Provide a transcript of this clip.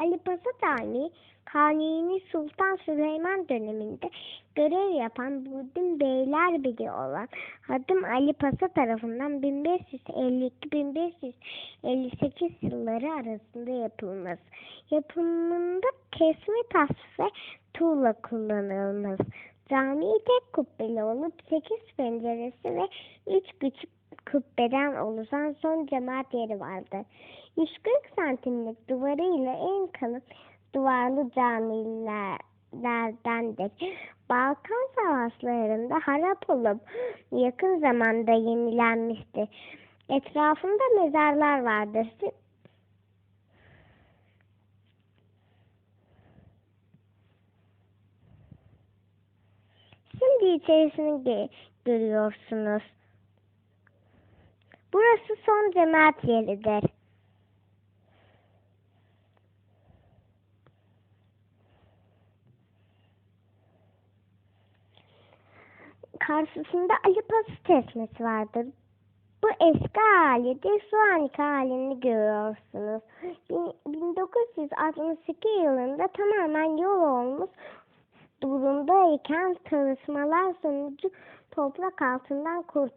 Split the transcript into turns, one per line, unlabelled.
Ali Paşa Camii, Kanuni Sultan Süleyman döneminde görev yapan Budin Beylerbeyliği olan Hadım Ali Paşa tarafından 1552-1558 yılları arasında yapılması. Yapımında kesme taş ve tuğla kullanılması. Cami tek kubbeli olup 8 penceresi ve 3 küçük kubbeden oluşan son cemaat yeri vardır. 140 santimlik duvarıyla en kalın duvarlı camilerdendir. Balkan savaşlarında harap olup yakın zamanda yenilenmiştir. Etrafında mezarlar vardır. Şimdi içerisini gö- görüyorsunuz. Burası son cemaat yeridir. Karşısında Ali Paşa Çeşmesi vardır. Bu eski halidir. Şu anki halini görüyorsunuz. Bin- 1962 yılında tamamen yol olmuş durumdayken çalışmalar sonucu toprak altından kurtarıldı.